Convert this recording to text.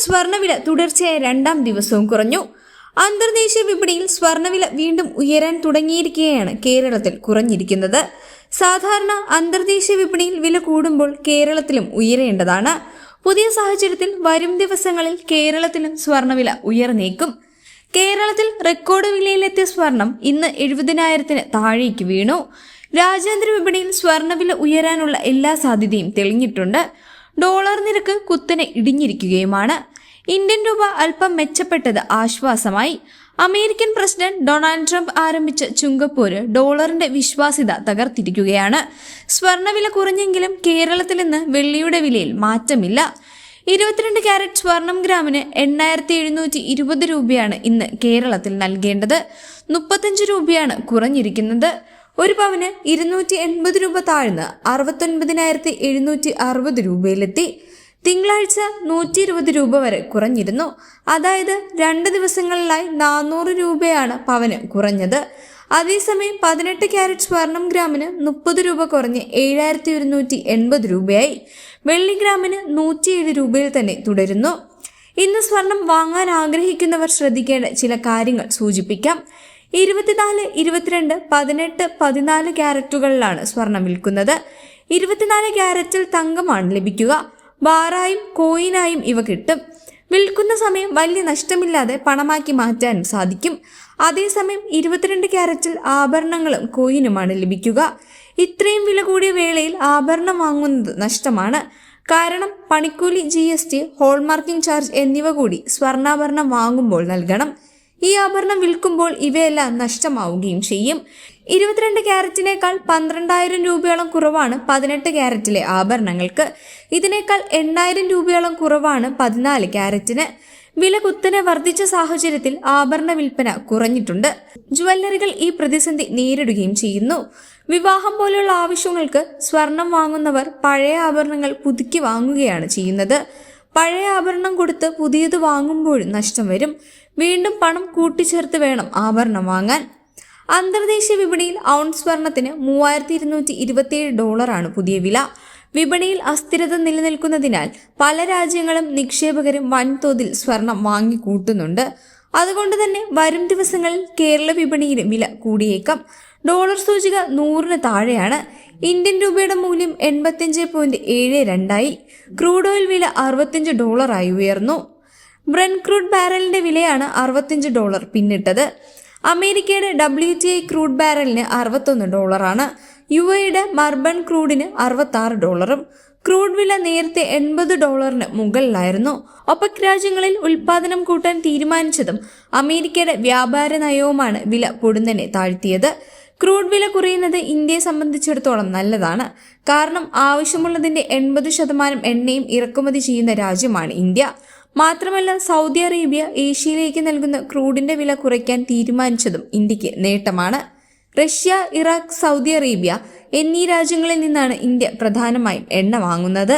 സ്വർണവില തുടർച്ചയായ രണ്ടാം ദിവസവും കുറഞ്ഞു. അന്തർദേശീയ വിപണിയിൽ സ്വർണവില വീണ്ടും ഉയരാൻ തുടങ്ങിയിരിക്കുകയാണ് കേരളത്തിൽ കുറഞ്ഞിരിക്കുന്നത്. സാധാരണ അന്തർദേശീയ വിപണിയിൽ വില കൂടുമ്പോൾ കേരളത്തിലും ഉയരേണ്ടതാണ്. പുതിയ സാഹചര്യത്തിൽ വരും ദിവസങ്ങളിൽ കേരളത്തിലും സ്വർണവില ഉയർന്നേക്കും. കേരളത്തിൽ റെക്കോർഡ് വിലയിലെത്തിയ സ്വർണം ഇന്ന് എഴുപതിനായിരത്തിന് താഴേക്ക് വീണു. രാജ്യാന്തര വിപണിയിൽ സ്വർണവില ഉയരാനുള്ള എല്ലാ സാധ്യതയും തെളിഞ്ഞിട്ടുണ്ട്. ഡോളർ നിരക്ക് കുത്തനെ ഇടിഞ്ഞിരിക്കുകയുമാണ്. ഇന്ത്യൻ രൂപ അല്പം മെച്ചപ്പെട്ടത് ആശ്വാസമായി. അമേരിക്കൻ പ്രസിഡന്റ് ഡൊണാൾഡ് ട്രംപ് ആരംഭിച്ച ചുങ്കപ്പോര് ഡോളറിന്റെ വിശ്വാസ്യത തകർത്തിരിക്കുകയാണ്. സ്വർണവില കുറഞ്ഞെങ്കിലും കേരളത്തിൽ നിന്ന് വെള്ളിയുടെ വിലയിൽ മാറ്റമില്ല. ഇരുപത്തിരണ്ട് ക്യാരറ്റ് സ്വർണം ഗ്രാമിന് എണ്ണായിരത്തി എഴുന്നൂറ്റി ഇരുപത് രൂപയാണ് ഇന്ന് കേരളത്തിൽ നൽകേണ്ടത്. മുപ്പത്തഞ്ച് രൂപയാണ് കുറഞ്ഞിരിക്കുന്നത്. ഒരു പവന് ഇരുന്നൂറ്റി എൺപത് രൂപ താഴ്ന്ന് അറുപത്തൊൻപതിനായിരത്തി എഴുന്നൂറ്റി അറുപത് രൂപയിലെത്തി. തിങ്കളാഴ്ച നൂറ്റി ഇരുപത് രൂപ വരെ കുറഞ്ഞിരുന്നു. അതായത് രണ്ട് ദിവസങ്ങളിലായി നാനൂറ് രൂപയാണ് പവന് കുറഞ്ഞത്. അതേസമയം പതിനെട്ട് ക്യാരറ്റ് സ്വർണം ഗ്രാമിന് മുപ്പത് രൂപ കുറഞ്ഞ് ഏഴായിരത്തി ഒരുന്നൂറ്റി എൺപത് രൂപയായി. വെള്ളി ഗ്രാമിന് നൂറ്റിയേഴ് രൂപയിൽ തന്നെ തുടരുന്നു. ഇന്ന് സ്വർണം വാങ്ങാൻ ആഗ്രഹിക്കുന്നവർ ശ്രദ്ധിക്കേണ്ട ചില കാര്യങ്ങൾ സൂചിപ്പിക്കാം. ഇരുപത്തിനാല് ഇരുപത്തിരണ്ട് പതിനെട്ട് പതിനാല് ക്യാരറ്റുകളിലാണ് സ്വർണം വിൽക്കുന്നത്. ഇരുപത്തിനാല് ക്യാരറ്റിൽ തങ്കമാണ് ലഭിക്കുക. ബാറായും കോയിനായും ഇവ കിട്ടും. വിൽക്കുന്ന സമയം വലിയ നഷ്ടമില്ലാതെ പണമാക്കി മാറ്റാനും സാധിക്കും. അതേസമയം ഇരുപത്തിരണ്ട് ക്യാരറ്റിൽ ആഭരണങ്ങളും കോയിനുമാണ് ലഭിക്കുക. ഇത്രയും വില കൂടിയ വേളയിൽ ആഭരണം വാങ്ങുന്നത് നഷ്ടമാണ്. കാരണം പണിക്കൂലി G S T hallmarking charge എന്നിവ കൂടി സ്വർണാഭരണം വാങ്ങുമ്പോൾ നൽകണം. ഈ ആഭരണം വിൽക്കുമ്പോൾ ഇവയെല്ലാം നഷ്ടമാവുകയും ചെയ്യും. ഇരുപത്തിരണ്ട് ക്യാരറ്റിനേക്കാൾ പന്ത്രണ്ടായിരം രൂപയോളം കുറവാണ് പതിനെട്ട് ക്യാരറ്റിലെ ആഭരണങ്ങൾക്ക്. ഇതിനേക്കാൾ എണ്ണായിരം രൂപയോളം കുറവാണ് പതിനാല് ക്യാരറ്റിന്. വില കുത്തനെ വർദ്ധിച്ച സാഹചര്യത്തിൽ ആഭരണ വിൽപ്പന കുറഞ്ഞിട്ടുണ്ട്. ജുവല്ലറികൾ ഈ പ്രതിസന്ധി നേരിടുകയും ചെയ്യുന്നു. വിവാഹം പോലെയുള്ള ആവശ്യങ്ങൾക്ക് സ്വർണം വാങ്ങുന്നവർ പഴയ ആഭരണങ്ങൾ പുതുക്കി വാങ്ങുകയാണ് ചെയ്യുന്നത്. പഴയ ആഭരണം കൊടുത്ത് പുതിയത് വാങ്ങുമ്പോഴും നഷ്ടം വരും. വീണ്ടും പണം കൂട്ടിച്ചേർത്ത് വേണം ആഭരണം വാങ്ങാൻ. അന്തർദേശീയ വിപണിയിൽ ഔൺസ് സ്വർണത്തിന് മൂവായിരത്തി ഇരുന്നൂറ്റി ഇരുപത്തിയേഴ് ഡോളറാണ് പുതിയ വില. വിപണിയിൽ അസ്ഥിരത നിലനിൽക്കുന്നതിനാൽ പല രാജ്യങ്ങളും നിക്ഷേപകരും വൻതോതിൽ സ്വർണം വാങ്ങിക്കൂട്ടുന്നുണ്ട്. അതുകൊണ്ട് തന്നെ വരും ദിവസങ്ങളിൽ കേരള വിപണിയിലും വില കൂടിയേക്കാം. ഡോളർ സൂചിക നൂറിന് താഴെയാണ്. ഇന്ത്യൻ രൂപയുടെ മൂല്യം എൺപത്തിയഞ്ച് പോയിന്റ് ഏഴ് രണ്ടായി. ക്രൂഡ് ഓയിൽ വില അറുപത്തിയഞ്ച് ഡോളറായി ഉയർന്നു. ബ്രൻ ക്രൂഡ് ബാരലിന്റെ വിലയാണ് അറുപത്തിയഞ്ച് ഡോളർ പിന്നിട്ടത്. അമേരിക്കയുടെ ഡബ്ല്യു ടി ഐ ക്രൂഡ് ബാരലിന് അറുപത്തൊന്ന് ഡോളറാണ്. യു എയുടെ മർബൺ ക്രൂഡിന് അറുപത്തി ഡോളറും. ക്രൂഡ് വില നേരത്തെ എൺപത് ഡോളറിന് മുകളിലായിരുന്നു. ഒപ്പക് രാജ്യങ്ങളിൽ ഉൽപാദനം കൂട്ടാൻ തീരുമാനിച്ചതും അമേരിക്കയുടെ വ്യാപാര നയവുമാണ് വില പൊടുന്നനെ താഴ്ത്തിയത്. ക്രൂഡ് വില കുറയുന്നത് ഇന്ത്യയെ സംബന്ധിച്ചിടത്തോളം നല്ലതാണ്. കാരണം ആവശ്യമുള്ളതിന്റെ എൺപത് ശതമാനം എണ്ണയും ഇറക്കുമതി ചെയ്യുന്ന രാജ്യമാണ് ഇന്ത്യ. മാത്രമല്ല സൗദി അറേബ്യ ഏഷ്യയിലേക്ക് നൽകുന്ന ക്രൂഡിന്റെ വില കുറയ്ക്കാൻ തീരുമാനിച്ചതും ഇന്ത്യയ്ക്ക് നേട്ടമാണ്. റഷ്യ ഇറാഖ് സൗദി അറേബ്യ എന്നീ രാജ്യങ്ങളിൽ നിന്നാണ് ഇന്ത്യ പ്രധാനമായും എണ്ണ വാങ്ങുന്നത്.